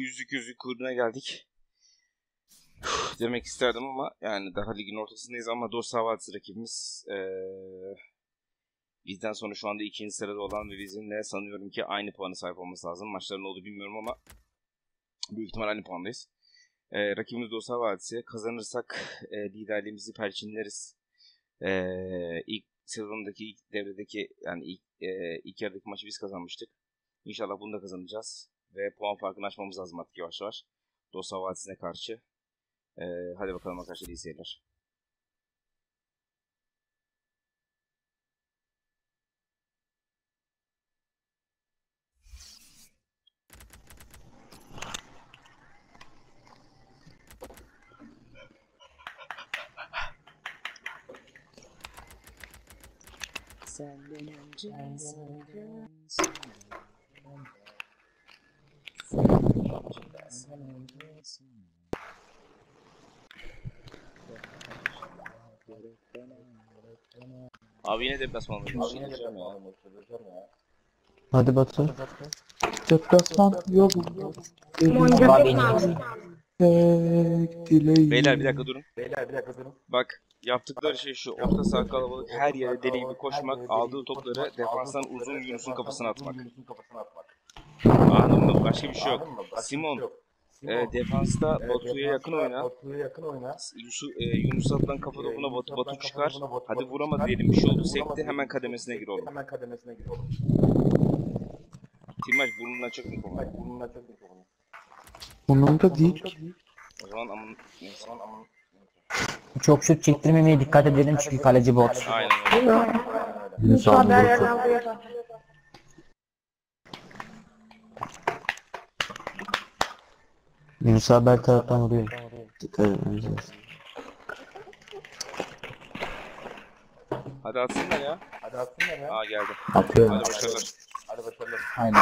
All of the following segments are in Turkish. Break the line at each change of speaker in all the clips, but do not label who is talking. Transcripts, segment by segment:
yüzlük yüzlük kuruna geldik. Demek isterdim ama yani daha ligin ortasındayız ama Dostava Vadisi rakibimiz eee, bizden sonra şu anda ikinci sırada olan ve bizimle sanıyorum ki aynı puanı sahip olması lazım. Maçların oldu bilmiyorum ama büyük ihtimal aynı puandayız. Eee rakibimiz Dostava Vadisi. Kazanırsak eee, liderliğimizi perçinleriz. Eee ilk sezondaki ilk devredeki yani ilk, eee, ilk yarıdaki maçı biz kazanmıştık. İnşallah bunu da kazanacağız. Ve puan farkını açmamız lazım artık yavaş yavaş. Dostava Vadisi'ne karşı. Ee, hadi bakalım arkadaşlar iyi seyirler.
Senden önce
Abi yine deplasman alıyoruz.
Hadi Batu. Deplasman yok.
Beyler bir dakika durun. Bak yaptıkları şey şu. Orta saha kalabalık her yere deli gibi koşmak. Aldığı topları defanstan uzun Yunus'un kafasına atmak. Anladın mı? Başka bir şey yok. Simon e, defansta Batu'ya yakın oyna. Yusuf, e, Yunus'a atılan kafa topuna Batu, Batu çıkar. Hadi vuramadı diyelim bir şey oldu. Sekti hemen kademesine gir oğlum. Tilmaç burnundan çok mikrofon.
Bunun da değil.
O zaman amın neyse.
Çok şut çektirmemeye dikkat edelim çünkü kaleci bot.
Aynen öyle.
Yunus abi Yunus abi her taraftan vuruyor. Dikkat etmemiz lazım.
Hadi atsınlar ya. Aa geldi.
Atıyorum.
Hadi başarılar.
Aynen.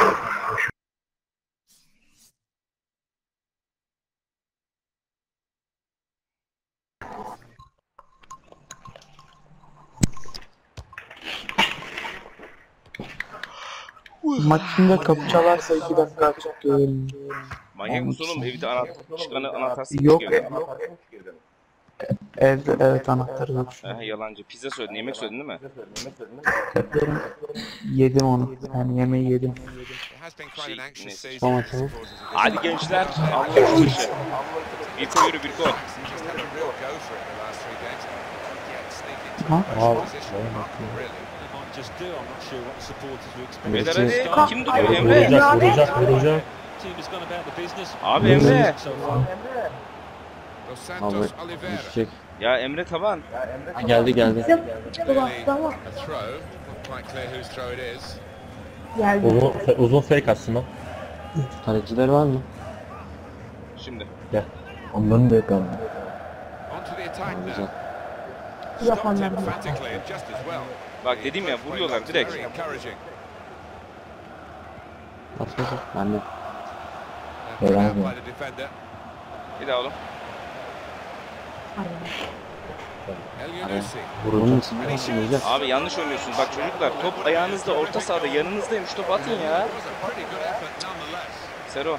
Maçında kapı çalarsa 2 dakika açık.
Manyak mısın oğlum? Evde anahtar, çıkanı anahtar
Yok.
sıkıyor.
Evde evet anahtarı yok.
Aha, yalancı. Pizza söyledin, yemek söyledin değil mi?
Yedim onu. Yani yemeği yedim.
Anxious
neyse.
Tamam, tamam.
Hadi gençler. Allah'ın işi. Birko yürü Birko.
team. Just had a real go for it the last three games. Yet sneaked into
Huh?
a close
Wow.
Hadi. Kim duruyor? Emre.
vuracak, vuracak.
Business.
Abi Emre.
Santos Oliveira.
Ya Emre Taban.
Geldi geldi.
İs.
Uzun, uzun fake aslında.
Kaleciler var mı?
Şimdi.
Onların da yok abi. Güzel.
Stopped
Bak dedim ya vuruyorlar direkt.
At. Ben de.
Bir daha oğlum.
El Yunusi.
Bunun için nasıl?
Abi yanlış oynuyorsunuz. Bak çocuklar top ayağınızda orta sahada yanınızdaymış top atın ya. Sero.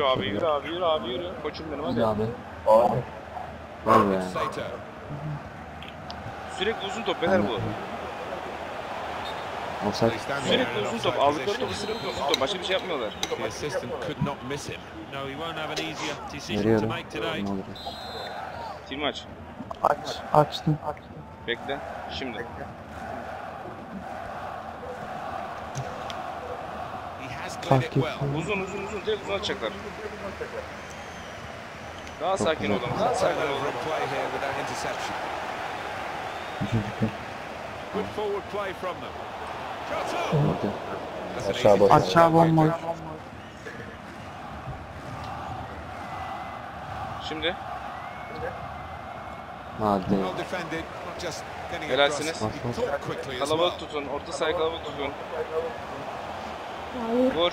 Yürü abi yürü abi yürü abi yürü. Koçum benim hadi.
abi. Var be.
Sato.
Sürekli uzun top beyler bu.
Offside.
Sürekli uzun top. Aldıkları topu sürekli uzun top. Başka bir şey yapmıyorlar.
The assistant could not miss him.
No, he won't have an easier decision to
Veriyorum.
Film aç.
Aç. Açtım.
Bekle. Şimdi.
He
Fark ettim.
well.
Uzun uzun uzun direkt uzun atacaklar. Daha sakin olun. Daha sakin olun.
Good forward play from them. Easy ball.
Aşağı bomboş.
Şimdi.
Hadi.
Helalsiniz. Kalabalık tutun. Orta sahayı kalabalık tutun. Hayır. Vur.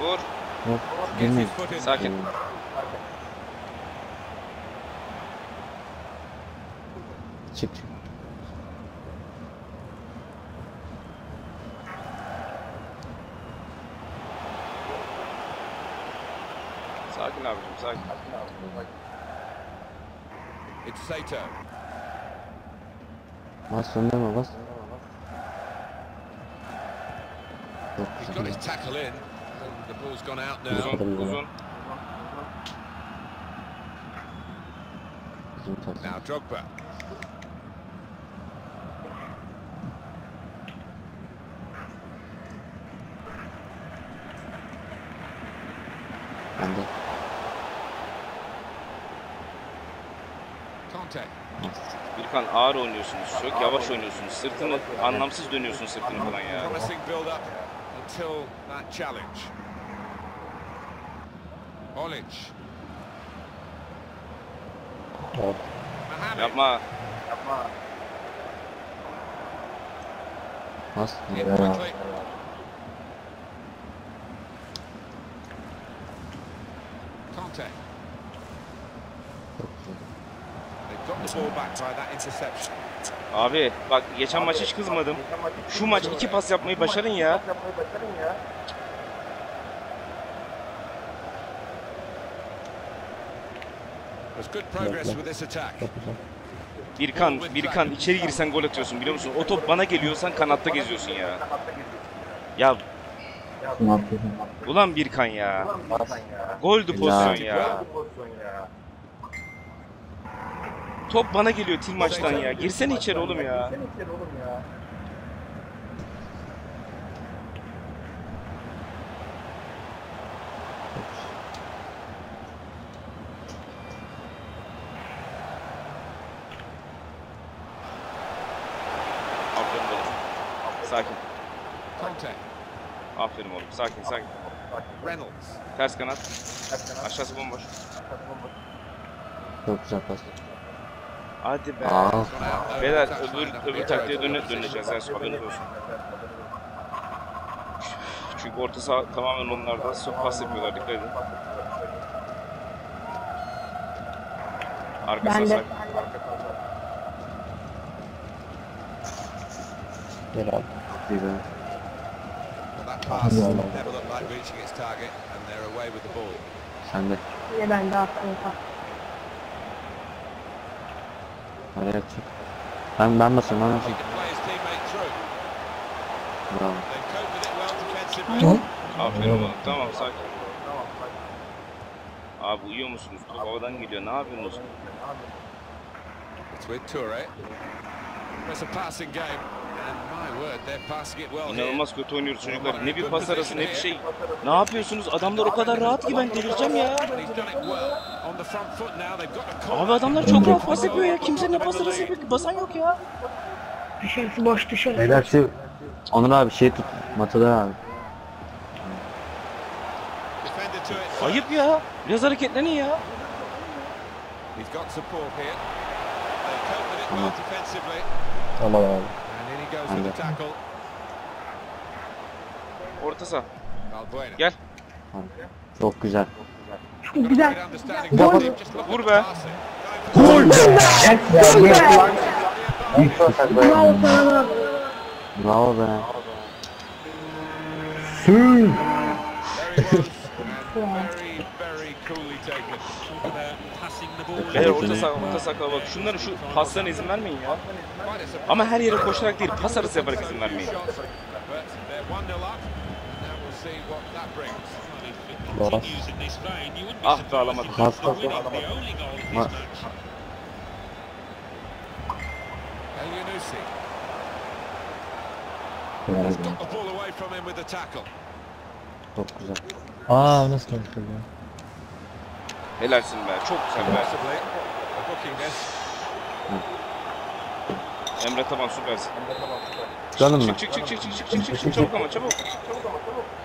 Vur. Vur. Girmeyin.
Sakin.
Çık.
Sakin abicim, sakin.
It's Saito.
Bas, söndürme bas.
He's got
güzel.
his tackle in, and the ball's gone out now.
Uzun uzun.
Uzun top.
Now Drogba.
Bende.
Conte.
Birkan ağır oynuyorsunuz. Çok yavaş oynuyorsunuz. Sırtını anlamsız dönüyorsun sırtını falan ya.
Promising build up until that challenge. Olic. Mohamed
Yapma.
Bas.
in quickly. Conte. They've got the ball back by that interception.
Abi bak geçen maç hiç kızmadım. Şu maç iki pas yapmayı başarın ya.
There's good progress with this attack.
Çok güzel.
Birkan, Birkan içeri girsen gol atıyorsun biliyor musun? O top bana geliyor sen kanatta geziyorsun ya. Ya ulan Birkan ya. Goldü pozisyon ya. Top bana geliyor til maçtan ya. Girsene içeri oğlum ya. Aferin oğlum. Sakin.
Conte.
Aferin oğlum. Sakin sakin.
Reynolds.
Ters kanat. Aşağısı bomboş.
Çok güzel pas.
Hadi be.
Aa.
Beyler öbür, öbür taktiğe döne, döneceğiz. Yani haberiniz olsun. Çünkü orta saha tamamen onlardan çok pas yapıyorlar. Dikkat edin. Arka
ben de.
Gel abi.
Bir ben.
Sen de.
Niye ben de aklımda?
Araya çık. Ben ben basıyorum ben
through.
Bravo.
Defensively.
Aferin oğlum. Tamam sakin. Abi uyuyor musunuz? Havadan geliyor. Ne yapıyorsunuz?
It's with Toure. It's a passing game,
İnanılmaz kötü oynuyoruz çocuklar. Ne bir pas arası ne bir şey. Ne yapıyorsunuz? Adamlar o kadar rahat ki ben delireceğim ya. Abi adamlar çok rahat pas yapıyor ya. Kimse ne pas arası yapıyor ki? Basan yok ya.
Düşersi boş düşer.
Beyler şu Onur abi şey tut. Matador abi.
Ayıp ya. Biraz hareketlenin ya.
Defensively.
Aman abi.
Hande.
Orta saha. Gel.
Çok güzel.
Güzel. Gol.
Vur be.
Gol. Gol be.
Bravo sana.
Bravo be.
Sür.
Beyler orta saha, orta saha bak. Şunları şu paslarına izin vermeyin ya. Ama her yere koşarak değil, pas arası yaparak izin vermeyin.
Loras.
Ah be alamadım.
Pas pas alamadım. Ma
Çok güzel.
Aa nasıl konuşuyor ya?
Helalsin be, çok güzel be. Emre tamam süpersin.
Canım mı?
Çık çık çık çık çık çık çık çık çık çabuk ama çabuk.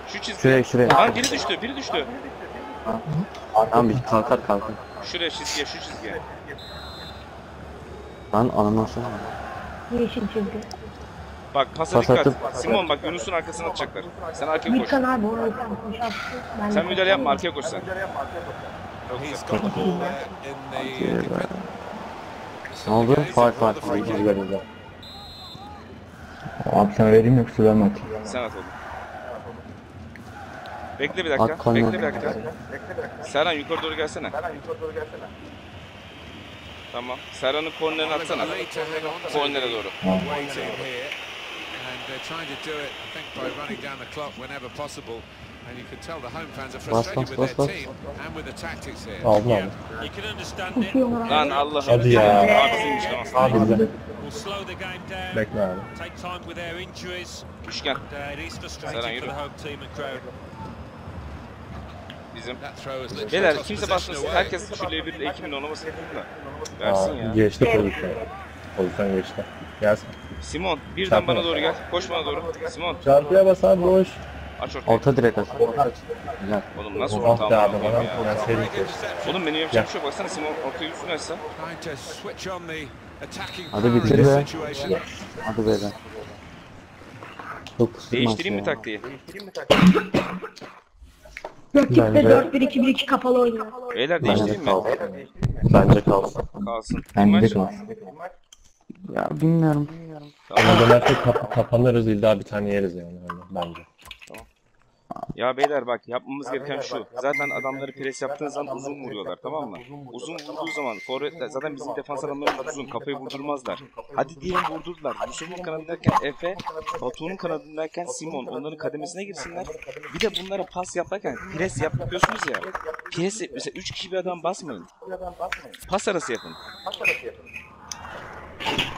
Şu çizgi.
Şuraya şuraya.
Lan biri düştü, biri düştü.
Tamam bir kalkar kalkar.
Şuraya çizgiye, şu çizgiye.
Lan anlamazsın.
Yeşil çizgi.
Bak pasa
Pas
dikkat.
atıp-
Simon bak Yunus'un arkasına atacaklar. Sen arkaya koş.
Birkan abi orayı sen koş attı. Ben
Sen müdahale yapma, arkaya koş sen.
Ne oldu? Fark fark.
8 galiba.
Abi sana vereyim yoksa ben mi atayım?
Sen at oğlum. Bekle bir dakika. Bekle bir dakika. Serhan yukarı doğru gelsene. Serhan yukarı doğru
gelsene. Tamam. Serhan'ın kornerini atsana.
Kornere doğru.
Tamam. And you can tell the home fans are
Bas,
frustrated
bas,
with
bas,
their
bas.
team and with the tactics here.
Aldım
Yeah,
aldım.
you can understand it.
Lan Allah'ım.
Hadi ya. Abi bize. Bekle abi.
Take time with their injuries.
Üçgen.
And, it is
Serhan,
frustrating for
yürü.
the home team and crowd.
Bizim. Beyler kimse basmasın. Herkes şu L1 ile 2000 oynamasın da. Versin ya.
geçti pozisyon. Pozisyon geçti. Gelsin.
Simon birden
Çarpma.
bana doğru gel. Koş bana doğru. Simon
Çarpıya bas abi boş.
Aç ortayı.
Orta direkt at. Güzel.
Oğlum nasıl orta
be
amına
abi
koyayım ya.
ben seri.
Oğlum benim yapacak bir şey yok. Baksana Simon ortayı üstüne açsa.
Hadi bitir be. Hadi beyler. Çok puslu maç
Değiştireyim mi taktiği?
Rakip de
Bence-
4-1-2-1-2 kapalı oynuyor.
Beyler değiştireyim mi?
Bence kalsın.
Kalsın.
Bence kalsın.
Ya bilmiyorum.
Ama dönersek kap kapanırız illa bir tane yeriz yani öyle bence.
Ya beyler bak yapmamız gereken şu. Zaten adamları pres yaptığınız zaman uzun vuruyorlar tamam mı? Uzun vurduğu zaman forvetler zaten bizim defans adamlarımız uzun kafayı vurdurmazlar. Hadi diyelim vurdurdular. Yusuf'un kanadındayken Efe, Batu'nun kanadındayken Simon onların kademesine girsinler. Bir de bunlara pas yaparken pres yap- yapıyorsunuz ya. Pres mesela 3 kişi bir adam basmayın. Pas arası yapın.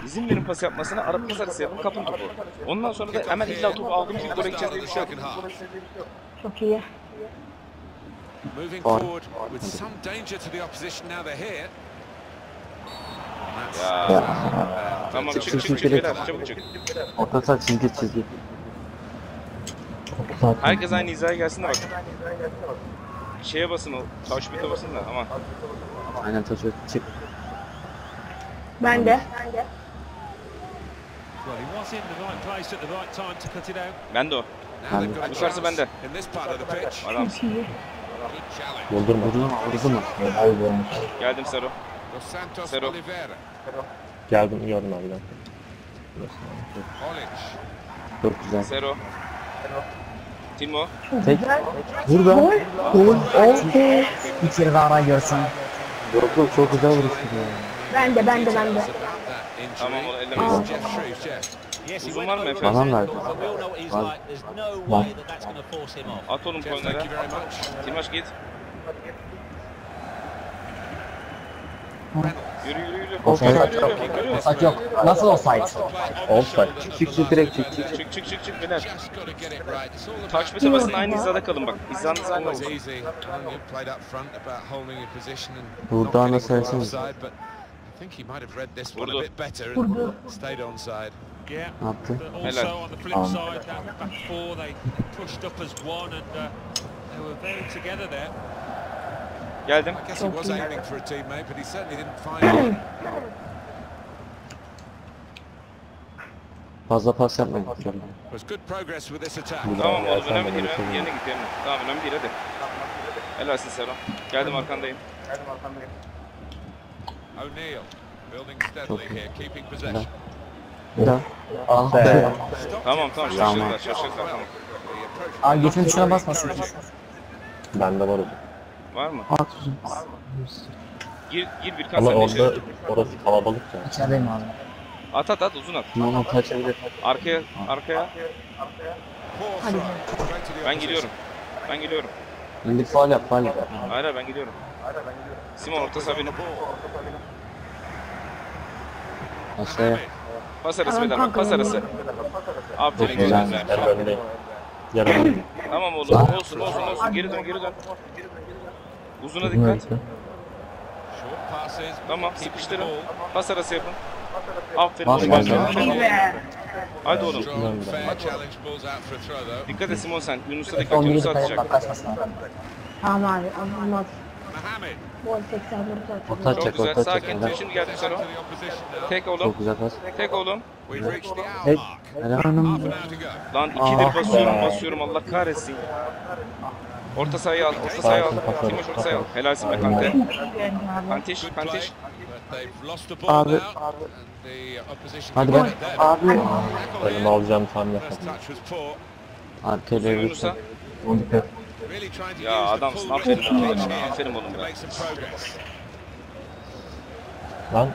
İzin verin pas yapmasına, ara pas arası yapın, kapın topu. Ondan sonra da hemen illa topu aldım gibi gole gideceğiz diye bir şey yok.
Çok iyi.
Moving forward with some danger to the opposition now they're here. That's-
Ya. Tamam çık
Çık,
çık
çık,
çık çabuk.
Orta saha çizgi çizgi.
Herkes aynı hizaya gelsin de bak. Şeye basın o. Tavşbite basın da aman.
Aynen taşı çık.
Ben de.
Well, he
Ben de o. Yukarısı
chance
bende. Adam.
Vurdu mu?
Geldim Sero.
Oliveira.
Geldim gördüm abi.
Olic.
Çok güzel.
Sero. Timo.
Tek.
Burada.
Gol. Gol.
Bir kere daha görsün.
Yok yok çok güzel vuruştu.
Ben de ben de ben de.
Tamam onu ellemeyiz. Uzun var mı Efe?
Bana
head,
verdi. Var.
off.
At oğlum kornere. Timaş git. Yürü yürü yürü.
Offside.
Yürü.
Offside yok. Nasıl offside?
Offside.
Çık çık direkt çık çık.
Çık çık çık çık beyler. Takip et basın aynı hizada kalın bak. Hizanız aynı olsun.
easy. And you think he might have read this one a bit better and stayed onside.
Yeah. But also on the flip side, that back four, they pushed up as one and uh, they were very together there.
Geldim.
I guess he was aiming for a teammate, but he certainly didn't find it.
Fazla pas yapmayın.
Was good progress with this attack.
Tamam oğlum önemli
de
değil. Önemli. Yerine git yerine. Tamam önemli değil hadi. Helalsin Sero. Geldim arkandayım.
O'Neill building steadily here, keeping
daha. Ah be.
Tamam tamam şaşırdılar şaşırdılar tamam.
The approach
Abi geçen şuna basmasın.
Bende var o.
Var mı?
At.
Gir gir bir
Ama
de içeri.
orada orası kalabalık ya.
İçerideyim abi.
At at at uzun at.
Normal kaçabilir.
Arkaya arkaya.
the
Ben gidiyorum. Ben gidiyorum.
Şimdi faal yap faal yap.
Hayır hayır ben gidiyorum. Simon orta saha benim.
Aşağıya.
Pas arası beyler bak pas arası. Aferin
önündeyim.
Tamam oğlum olsun olsun olsun geri dön geri dön. Uzuna dikkat. Tamam sıkıştırın. Pas arası yapın. Aferin oğlum. Hadi oğlum. Dikkat et Simon sen. Yunus'a dikkat. Yunus'a atacak.
Tamam abi. Gol 80 vurdu.
Orta
Çok
atacak
güzel.
orta atacak.
Sakin.
Helal.
Şimdi geldim
now.
Tek oğlum.
Çok güzel pas.
Tek oğlum.
Hey. Helal.
Lan ikidir
Ah
basıyorum
be.
basıyorum Allah kahretsin. Orta sahayı al. Orta sahayı al. Timoş orta sahayı al. Helalsin be
lost the ball
Abi,
opposition
Hadi
can
be.
get it then.
Abi
Benim alacağım tahmin
poor.
Arkaya
Uzun. Yunus'a.
To
Ya
the
adamsın, aferin oğlum. Aferin oğlum be.
make some progress.
Lan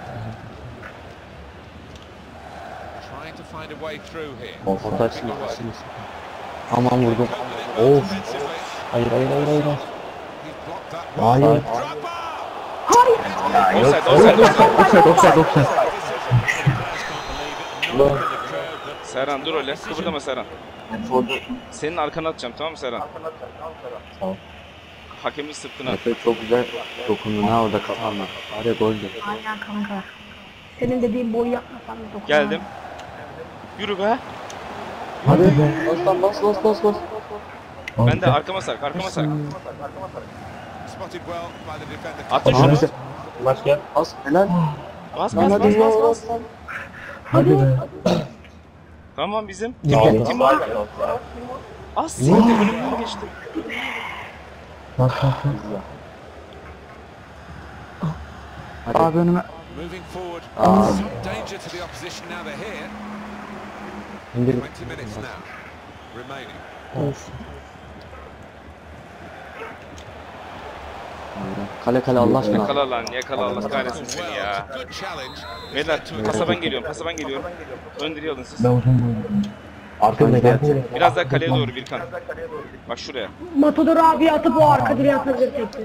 Trying to find a way through here.
Orta açsın. Aman vurdum.
Of.
Hayır hayır hayır hayır.
One.
Hayır.
Offside, offside, offside.
Offside offside offside.
Serhan dur öyle. Kıpırdama Serhan. Senin arkana atacağım tamam mı Serhan?
Tamam.
Hakemin sırtına.
Efe çok güzel dokundun ha orada kafanla. Araya gol de.
Aynen kanka. Senin dediğin boyu yapmasam da dokunmaz.
Geldim. Yürü be.
Hadi be. Bas lan bas bas bas bas.
Ben de arkama sark, arkama sark.
Spotted well by the defender.
Atın şunu.
bize.
Ulaş gel.
Bas helal.
Bas bas bas bas
bas
bas.
bas.
Hadi be.
Tamam bizim. Kim o? Az siktir önümden geçti.
Bak bak bak.
Hadi.
abi önüme.
Moving forward.
Aa.
Some danger to the opposition now they're here.
İndir.
20 minutes now
Kale kale Allah aşkına.
Yakala lan yakala Allah kahretsin seni ya. Beyler pasa ben geliyorum pasa ben geliyorum. Ön direği alın siz.
Ben uzun boyum.
Arkada gel.
Biraz daha kaleye doğru Birkan. Bak şuraya.
Matador abi atıp o arka direğe atabilir tekrar.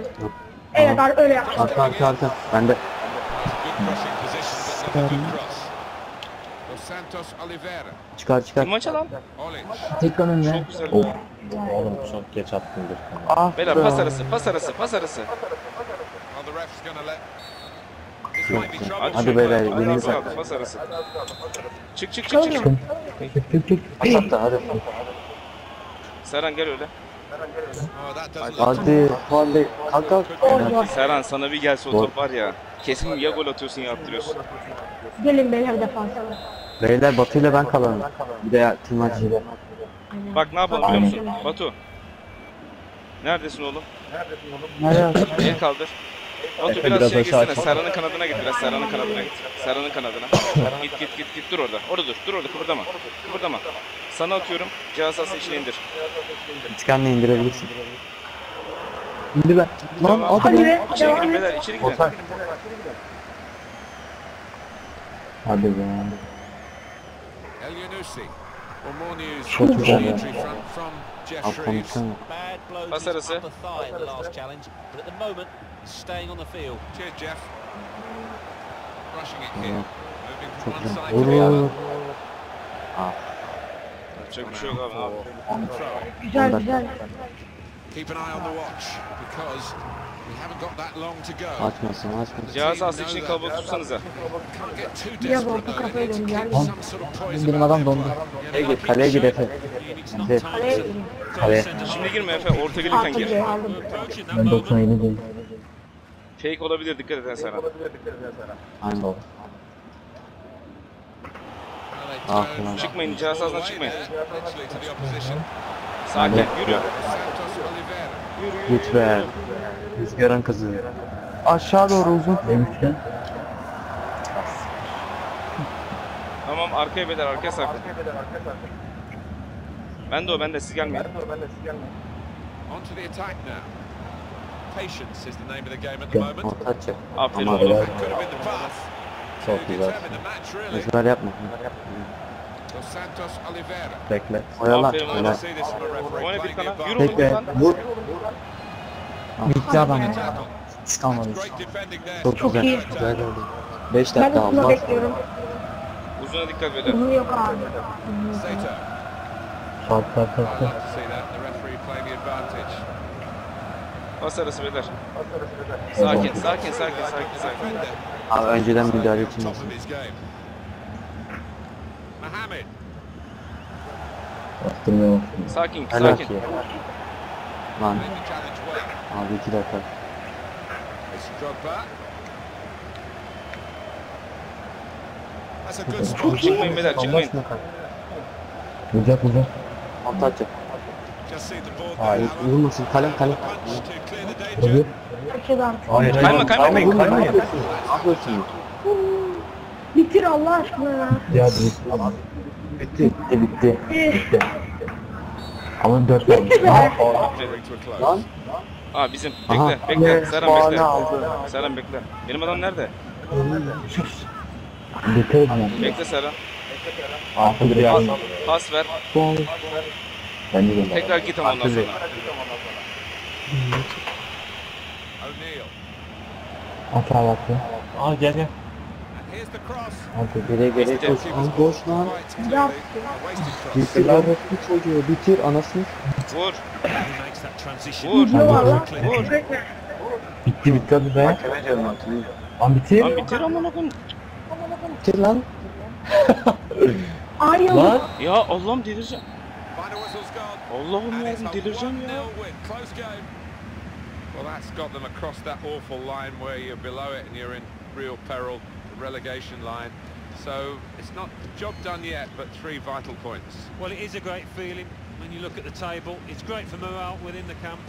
Evet ar- öyle yap.
Arka arka arka. Ben de. Çıkar çıkar.
Kim maça lan?
Tekrar önüne.
Çok güzel.
Of. Oğlum çok geç attın bir.
Ah
Beyler
be.
pas arası pas arası pas arası.
Hadi beyler,
Hadi abi,
at.
Pas arası. Çık çık çık çık.
Çık çık çık.
Pas attı hadi.
Serhan gel öyle.
Oh,
Hadi. Değil. Kalk kalk.
Serhan sana bir gelse o top var ya. Kesin ya gol atıyorsun ya attırıyorsun.
Gelin beyler defansa.
Beyler Batu ile ben kalalım. Bir de team maç.
Bak ne yapalım biliyor musun? Batu. Neredesin oğlum?
Nereye attın?
El kaldır. Batu biraz,
biraz aşağı
gitsene. Serhan'ın kanadına git biraz. Serhan'ın kanadına git. Serhan'ın kanadına. git git git git dur orada. Orada dur. Dur orada kıpırdama. Kıpırdama. Sana atıyorum. Cihaz aslı içine indir.
Üçgenle indirebilirsin.
İndi ben. Lan
Tamam.
hadi
Hadi
be.
be.
İçeri girin beyler. içeri girin.
Hadi be.
El Yunusi. Well, more news
Çok
on the
güzel ya.
injury front from Jeff
Al
Shreves.
konuşsana.
Bad blow to
Pas
his
arası.
upper thigh in the last challenge, but at the moment he's staying on the field.
Cheers, Jeff. Rushing it here. Moving from
Çok
one
güzel.
side to
Vur
the
vur
other.
vur.
Yapacak bir şey yok abi. ne yapalım?
Throw it.
Güzel güzel.
Keep an eye on the watch because we haven't got that long to go.
Açmasın açmasın.
Cihaz aslı için kalabalık tutsanıza.
Biraz orta kafaya
need to
dön
keep
gel.
some sort of poise
Benim adam dondu.
Kaleye gir, kaleye gir Efe.
Kaleye girin.
Kaleye.
Şimdi girme Efe. Orta gelirken gir.
Ben
moment.
97 değil.
Fake olabilir. Dikkat edin Serhan.
Aynen baba. Ah,
Çıkmayın. Cihaz
away
çıkmayın. Sakin. Yürü.
Be. Rüzgarın kızı.
Aşağı doğru uzun.
Demişken.
Tamam arkaya beyler. Arkaya sakın. Ben de o. Ben de siz gelmeyin.
On to the attack now. Patience is the name of the game at the moment.
Aferin oğlum.
Çok güzel.
match really.
Ezber yapma.
Dos Santos Oliveira.
Bekle.
Oyalan.
Oğlum
Bekle. Vur.
Bitti adam ya. Hiç kalmadı.
Çok
Çok
güzel.
iyi.
Güzel geldi. 5
Ben
dakika
uzuna
Allah.
bekliyorum.
Uzuna dikkat beyler.
Uzun yok abi.
Playing the advantage.
Pas arası beyler. Sakin, sakin, sakin, sakin, sakin.
Abi önceden müdahale
Top
için.
of his game. Mohamed.
Bastırmaya başladı.
Sakin,
Helal
sakin.
ki. Lan abi 2 dakika.
It's Drogba. That's a good spot.
Çok çıkmayın beyler, çıkmayın.
Vuracak vuracak.
The ball
Hayır vurmasın. Kalem kalem.
Şey artık.
Hayır
Kayma, kayma, kayma.
kaymayın.
Bitir Allah aşkına ya.
Ya bitti.
Bitti bitti.
Eh,
Ama 4 oldu.
Bitti
a close.
Aa bizim.
Aha.
Bekle, bekle. Serhan bekle.
aldı.
Serhan bekle. Benim adam nerede?
Bitti ama.
Bekle Serhan.
Altı bir
Pas, pas ver.
Bence de.
Tekrar git ama ondan sonra.
O'Neill.
Hata yaptı.
Aa gel gel.
And here's the cross.
Hadi.
Gire gire
İşte.
koş.
Lan boş lan. Bitir orospu çocuğu. Bitir anasını.
Vur. Vur. Vur.
Bitti bitti hadi be. Lan bitir.
Lan bitir amına koyayım.
Bitir lan.
Ay ya.
Lan.
Ya Allah'ım delireceğim. Allah'ım
And it's
yarabbim
a
delireceğim ya.
1-0 win. Close game. Well, that's got them across that awful line where you're below it and you're in real peril, the relegation line. So it's not job done yet, but three vital points.
Well, it is a great feeling when you look at the table. It's great for morale within the camp.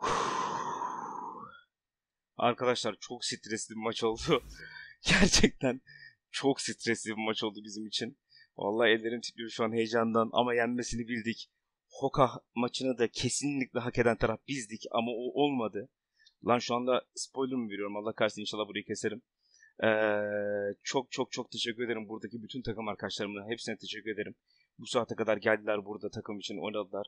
Arkadaşlar çok stresli bir maç oldu. Gerçekten çok stresli bir maç oldu bizim için. Vallahi ellerim titriyor şu an heyecandan ama yenmesini bildik. Hoka maçını da kesinlikle hak eden taraf bizdik ama o olmadı. Lan şu anda spoiler mı veriyorum Allah kahretsin inşallah burayı keserim. Ee, çok çok çok teşekkür ederim buradaki bütün takım arkadaşlarımla hepsine teşekkür ederim. Bu saate kadar geldiler burada takım için oynadılar.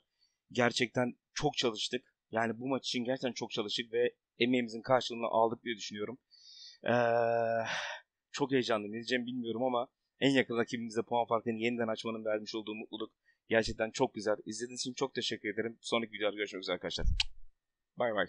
Gerçekten çok çalıştık. Yani bu maç için gerçekten çok çalıştık ve emeğimizin karşılığını aldık diye düşünüyorum. Ee, çok heyecanlıyım. Ne diyeceğimi bilmiyorum ama en yakın rakibimizle puan farkını yeniden açmanın vermiş olduğu mutluluk gerçekten çok güzel. İzlediğiniz için çok teşekkür ederim. Sonraki videoda görüşmek üzere arkadaşlar. Bay bay.